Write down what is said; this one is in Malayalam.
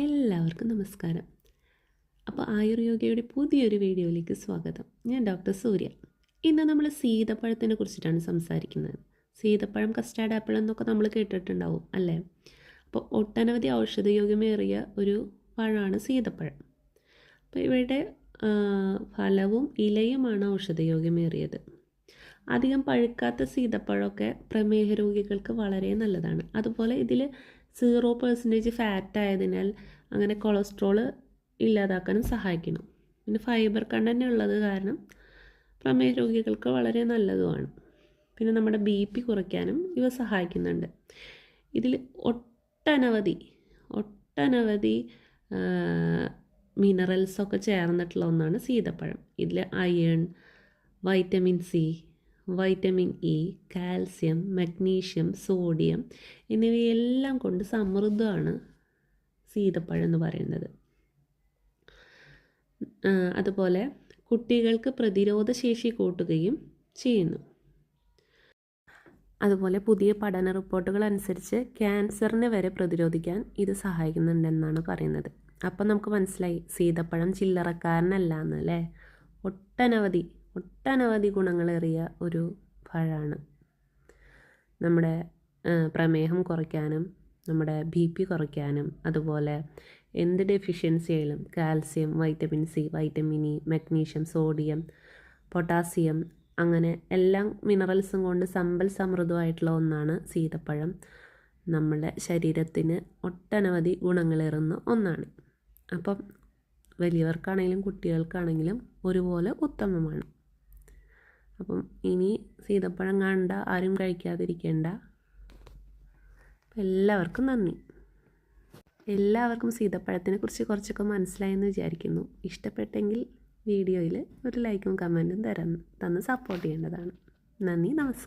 എല്ലാവർക്കും നമസ്കാരം. അപ്പോൾ ആയുർയോഗയുടെ പുതിയൊരു വീഡിയോയിലേക്ക് സ്വാഗതം. ഞാൻ ഡോക്ടർ സൂര്യ. ഇന്ന് നമ്മൾ സീതപ്പഴത്തിനെ കുറിച്ചിട്ടാണ് സംസാരിക്കുന്നത്. സീതപ്പഴം കസ്റ്റാർഡ് ആപ്പിൾ എന്നൊക്കെ നമ്മൾ കേട്ടിട്ടുണ്ടാവും അല്ലേ? അപ്പോൾ ഒട്ടനവധി ഔഷധയോഗ്യമേറിയ ഒരു പഴമാണ് സീതപ്പഴം. അപ്പോൾ ഇവയുടെ ഫലവും ഇലയുമാണ് ഔഷധയോഗ്യമേറിയത്. അധികം പഴുക്കാത്ത സീതപ്പഴമൊക്കെ പ്രമേഹ രോഗികൾക്ക് വളരെ നല്ലതാണ്. അതുപോലെ ഇതിൽ സീറോ പെർസെന്റേജ് ഫാറ്റ് ആയതിനാൽ അങ്ങനെ കൊളസ്ട്രോൾ ഇല്ലാതാക്കാനും സഹായിക്കുന്നു. പിന്നെ ഫൈബർ കണ്ടന്റ് ഉള്ളത് കാരണം പ്രമേഹ രോഗികൾക്ക് വളരെ നല്ലതുമാണ്. പിന്നെ നമ്മുടെ ബി പി കുറയ്ക്കാനും ഇവ സഹായിക്കുന്നുണ്ട്. ഇതിൽ ഒട്ടനവധി ഒട്ടനവധി മിനറൽസൊക്കെ ചേർന്നിട്ടുള്ള ഒന്നാണ് സീതപ്പഴം. ഇതിൽ iron vitamin C vitamin E calcium magnesium sodium എന്നിവയെല്ലാം കൊണ്ട് സമൃദ്ധമാണ് സീതപ്പഴം എന്ന് പറയുന്നത്. അതുപോലെ കുട്ടികൾക്ക് പ്രതിരോധ ശേഷി കൂട്ടുകയും ചെയ്യുന്നു. അതുപോലെ പുതിയ പഠന റിപ്പോർട്ടുകൾ അനുസരിച്ച് ക്യാൻസറിനെ വരെ പ്രതിരോധിക്കാൻ ഇത് സഹായിക്കുന്നുണ്ടെന്നാണ് പറയുന്നത്. അപ്പം നമുക്ക് മനസ്സിലായി സീതപ്പഴം ചില്ലറക്കാരനല്ല എന്ന് അല്ലേ? ഒട്ടനവധി ഒട്ടനവധി ഗുണങ്ങളേറിയ ഒരു പഴമാണ് നമ്മുടെ പ്രമേഹം കുറയ്ക്കാനും നമ്മുടെ ബി പി കുറയ്ക്കാനും അതുപോലെ എന്ത് ഡെഫിഷ്യൻസി ആയാലും calcium vitamin C vitamin E magnesium sodium potassium അങ്ങനെ എല്ലാ മിനറൽസും കൊണ്ട് സമ്പൽ സമൃദ്ധമായിട്ടുള്ള ഒന്നാണ് സീതപ്പഴം. നമ്മുടെ ശരീരത്തിന് ഒട്ടനവധി ഗുണങ്ങളേറുന്ന ഒന്നാണ്. അപ്പം വലിയവർക്കാണെങ്കിലും കുട്ടികൾക്കാണെങ്കിലും ഒരുപോലെ ഉത്തമമാണ്. അപ്പം ഇനി സീതപ്പഴം കണ്ട ആരും കഴിക്കാതിരിക്കേണ്ട. എല്ലാവർക്കും നന്ദി. എല്ലാവർക്കും സീതപ്പഴത്തിനെ കുറിച്ച് കുറച്ചൊക്കെ മനസ്സിലായെന്ന് വിചാരിക്കുന്നു. ഇഷ്ടപ്പെട്ടെങ്കിൽ വീഡിയോയിൽ ഒരു ലൈക്കും കമന്റും തരാൻ തന്ന് സപ്പോർട്ട് ചെയ്യേണ്ടതാണ്. നന്ദി നമസ്കാരം